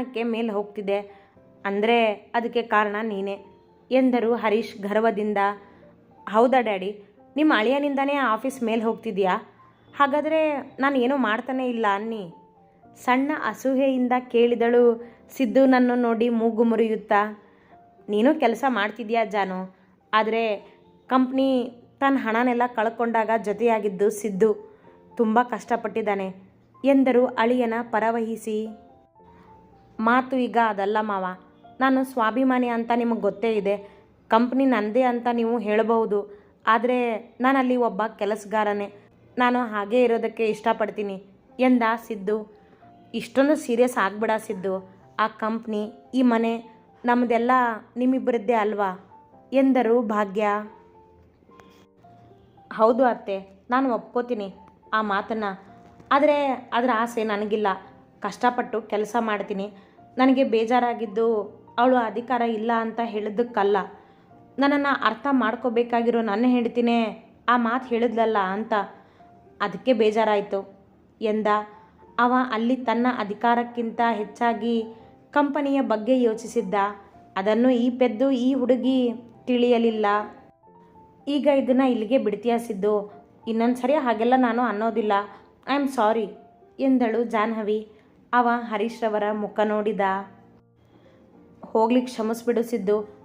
ಸ್ಥಾನಕ್ಕೆ ಮೇಲೆ ಹೋಗ್ತಿದೆ. ಅಂದರೆ ಅದಕ್ಕೆ ಕಾರಣ ನೀನೇ ಎಂದರು ಹರೀಶ್ ಗರ್ವದಿಂದ. ಹೌದಾ ಡ್ಯಾಡಿ? ನಿಮ್ಮ ಅಳಿಯನಿಂದನೇ ಆಫೀಸ್ ಮೇಲೆ ಹೋಗ್ತಿದ್ಯಾ? ಹಾಗಾದರೆ ನಾನು ಏನೂ ಮಾಡ್ತಾನೇ ಇಲ್ಲ ಅನ್ನಿ. ಸಣ್ಣ ಅಸೂಹೆಯಿಂದ ಕೇಳಿದಳು ಸಿದ್ದು ನನ್ನ ನೋಡಿ ಮೂಗು ಮುರಿಯುತ್ತಾ. ನೀನು ಕೆಲಸ ಮಾಡ್ತಿದ್ಯಾ ಜಾನು? ಆದರೆ ಕಂಪ್ನಿ ತನ್ನ ಹಣನೆಲ್ಲ ಕಳ್ಕೊಂಡಾಗ ಜೊತೆಯಾಗಿದ್ದು ಸಿದ್ದು ತುಂಬ ಕಷ್ಟಪಟ್ಟಿದ್ದಾನೆ ಎಂದರು ಅಳಿಯನ ಪರವಹಿಸಿ. ಮಾತು ಈಗ ಅದಲ್ಲ ಮಾವ. ನಾನು ಸ್ವಾಭಿಮಾನಿ ಅಂತ ನಿಮಗೆ ಗೊತ್ತೇ ಇದೆ. ಕಂಪ್ನಿ ನನ್ನದೇ ಅಂತ ನೀವು ಹೇಳಬಹುದು. ಆದರೆ ನಾನಲ್ಲಿ ಒಬ್ಬ ಕೆಲಸಗಾರನೇ. ನಾನು ಹಾಗೆ ಇರೋದಕ್ಕೆ ಇಷ್ಟಪಡ್ತೀನಿ. ಎಂದ ಸಿದ್ದು? ಇಷ್ಟೊಂದು ಸೀರಿಯಸ್ ಆಗ್ಬಿಡ ಸಿದ್ದು. ಆ ಕಂಪ್ನಿ, ಈ ಮನೆ ನಮ್ಮದೆಲ್ಲ ನಿಮ್ಮಿಬ್ಬರದ್ದೇ ಅಲ್ವಾ? ಎಂದರು ಭಾಗ್ಯ. ಹೌದು ಅತ್ತೆ, ನಾನು ಒಪ್ಕೋತೀನಿ ಆ ಮಾತನ್ನು. ಆದರೆ ಅದರ ಆಸೆ ನನಗಿಲ್ಲ. ಕಷ್ಟಪಟ್ಟು ಕೆಲಸ ಮಾಡ್ತೀನಿ. ನನಗೆ ಬೇಜಾರಾಗಿದ್ದು, ಅವಳು ಅಧಿಕಾರ ಇಲ್ಲ ಅಂತ ಹೇಳಿದ್ದಕ್ಕಲ್ಲ ನನ್ನನ್ನು ಅರ್ಥ ಮಾಡ್ಕೋಬೇಕಾಗಿರೋ ನನ್ನ ಹೆಂಡ್ತಿನೇ ಆ ಮಾತು ಹೇಳಿದ್ಲಲ್ಲ ಅಂತ ಅದಕ್ಕೆ ಬೇಜಾರಾಯಿತು. ಎಂದ, ಅವ ಅಲ್ಲಿ ತನ್ನ ಅಧಿಕಾರಕ್ಕಿಂತ ಹೆಚ್ಚಾಗಿ ಕಂಪನಿಯ ಬಗ್ಗೆ ಯೋಚಿಸಿದ್ದ. ಅದನ್ನು ಈ ಪೆದ್ದು ಈ ಹುಡುಗಿ ತಿಳಿಯಲಿಲ್ಲ. ಈಗ ಇದನ್ನು ಇಲ್ಲಿಗೆ ಬಿಡ್ತೀಯ ಸಿದ್ದು? ಇನ್ನೊಂದು ಸರಿ ಹಾಗೆಲ್ಲ ನಾನು ಅನ್ನೋದಿಲ್ಲ. ಐ ಆಮ್ ಸಾರಿ, ಎಂದಳು ಜಾಹ್ನವಿ. ಅವ ಹರೀಶ್ರವರ ಮುಖ ನೋಡಿದ. ಹೋಗ್ಲಿಕ್ಕೆ ಕ್ಷಮಿಸ್ಬಿಡು ಸಿದ್ದು.